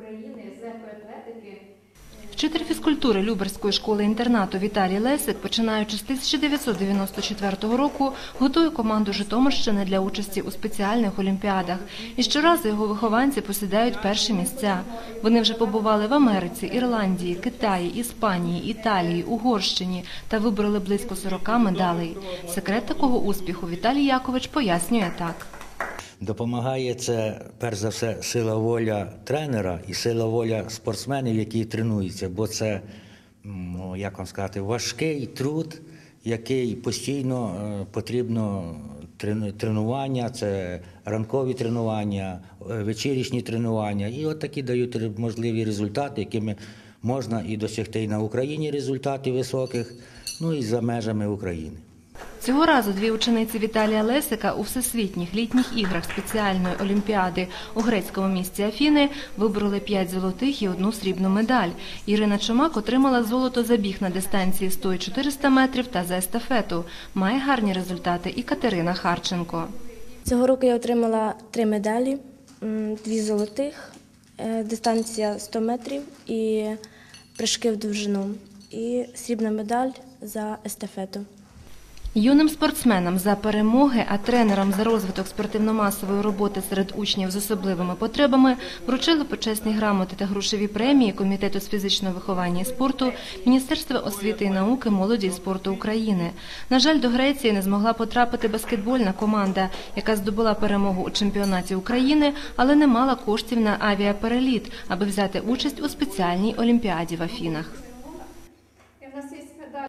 України з легкої атлетики. Вчитель фізкультури Люберської школи-інтернату Віталій Лесик, починаючи з 1994 року, готує команду Житомирщини для участі у спеціальних олімпіадах. І щоразу його вихованці посідають перші місця. Вони вже побували в Америці, Ірландії, Китаї, Іспанії, Італії, Угорщині та вибрали близько 40 медалей. Секрет такого успіху Віталій Якович пояснює так. Допомагає це перш за все сила воля тренера і сила воля спортсменів, які тренуються, бо це, ну, як вам сказати, важкий труд, який постійно е, потрібно тренування, це ранкові тренування, е, вечірішні тренування. І от такі дають можливі результати, якими можна і досягти і на Україні результатів високих, ну і за межами України. Цього разу дві учениці Віталія Лесика у всесвітніх літніх іграх спеціальної олімпіади у грецькому місті Афіни вибороли п'ять золотих і одну срібну медаль. Ірина Чумак отримала золото забіг на дистанції 100 і 400 метрів та за естафету. Має гарні результати і Катерина Харченко. Цього року я отримала три медалі: дві золотих, е, дистанція 100 метрів і прыжки в довжину, і срібна медаль за естафету. Юним спортсменам за перемоги, а тренерам за розвиток спортивно-масової роботи серед учнів з особливими потребами вручили почесні грамоти та грошові премії Комітету з фізичного виховання і спорту Міністерства освіти і науки, молоді і спорту України. На жаль, до Греції не змогла потрапити баскетбольна команда, яка здобула перемогу у чемпіонаті України, але не мала коштів на авіапереліт, аби взяти участь у спеціальній олімпіаді в Афінах.